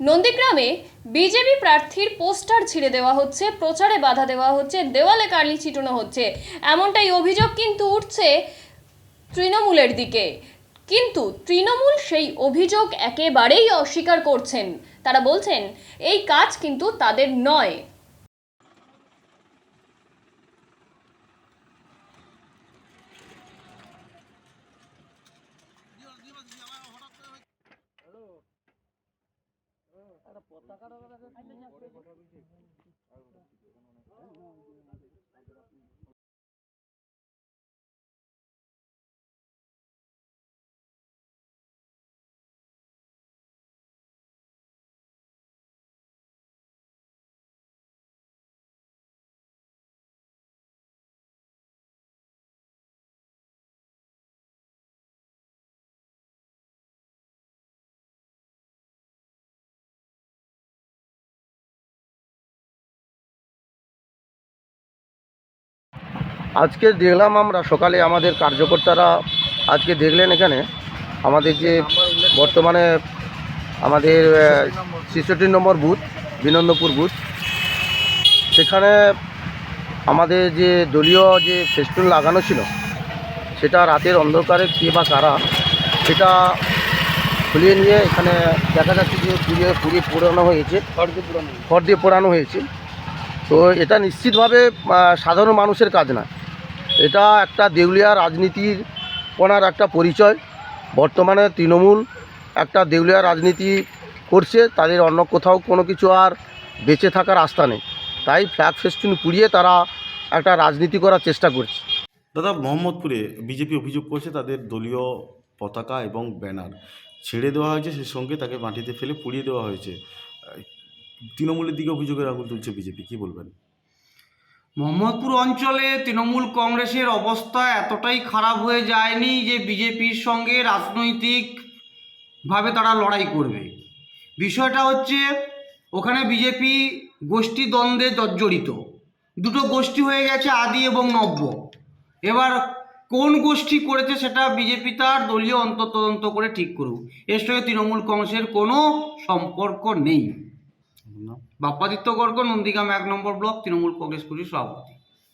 নন্দীগ্রামে বিজেপি প্রার্থীর পোস্টার ছিঁড়ে দেওয়া হচ্ছে, প্রচারে বাধা দেওয়া হচ্ছে, দেওয়ালে কালি ছিটানো হচ্ছে। এমনটাই অভিযোগ কিন্তু উঠছে তৃণমূলের দিকে। কিন্তু তৃণমূল সেই অভিযোগ একেবারেই অস্বীকার করছেন। তারা বলছেন, এই কাজ কিন্তু তাদের নয়। ahora puedo আজকে দেখলাম আমরা সকালে আমাদের কার্যকর্তারা আজকে দেখলেন এখানে আমাদের যে বর্তমানে আমাদের ছেষট্টি নম্বর বুথ বিনন্দপুর বুথ। সেখানে আমাদের যে দলীয় যে ফেস্টুন লাগানো ছিল সেটা রাতের অন্ধকারে কে বা কারা সেটা খুলিয়ে নিয়ে এখানে দেখা যাচ্ছে যে পুড়িয়ে পুড়িয়ে পোড়ানো হয়েছে। খড় দিয়ে পোড়ানো হয়েছে। তো এটা নিশ্চিতভাবে সাধারণ মানুষের কাজ না। এটা একটা দেউলিয়া রাজনীতির পনার একটা পরিচয়। বর্তমানে তৃণমূল একটা দেউলিয়া রাজনীতি করছে, তাদের অন্য কোথাও কোনো কিছু আর বেঁচে থাকার আস্থা নেই। তাই ফ্ল্যাগ ফেস্টুন পুড়িয়ে তারা একটা রাজনীতি করার চেষ্টা করছে। দাদা, মোহাম্মদপুরে বিজেপি অভিযোগ করছে তাদের দলীয় পতাকা এবং ব্যানার ছেড়ে দেওয়া হয়েছে সে সঙ্গে তাকে মাটিতে ফেলে পুড়িয়ে দেওয়া হয়েছে। তৃণমূলের দিকে অভিযোগের আঙুল তুলছে বিজেপি, কি বলবেন? মোহাম্মদপুর অঞ্চলে তৃণমূল কংগ্রেসের অবস্থা এতটাই খারাপ হয়ে যায়নি যে বিজেপির সঙ্গে রাজনৈতিকভাবে তারা লড়াই করবে। বিষয়টা হচ্ছে, ওখানে বিজেপি গোষ্ঠী দ্বন্দ্বে জর্জরিত। দুটো গোষ্ঠী হয়ে গেছে আদি এবং নব্য। এবার কোন গোষ্ঠী করেছে সেটা বিজেপি তার দলীয় অন্তর্তদন্ত করে ঠিক করুক। এর সঙ্গে তৃণমূল কংগ্রেসের কোনো সম্পর্ক নেই। বাপ্পাদিত্য গর্গ নন্দীগ্রাম এক নম্বর ব্লক তৃণমূল কংগ্রেস কমিটির সভাপতি।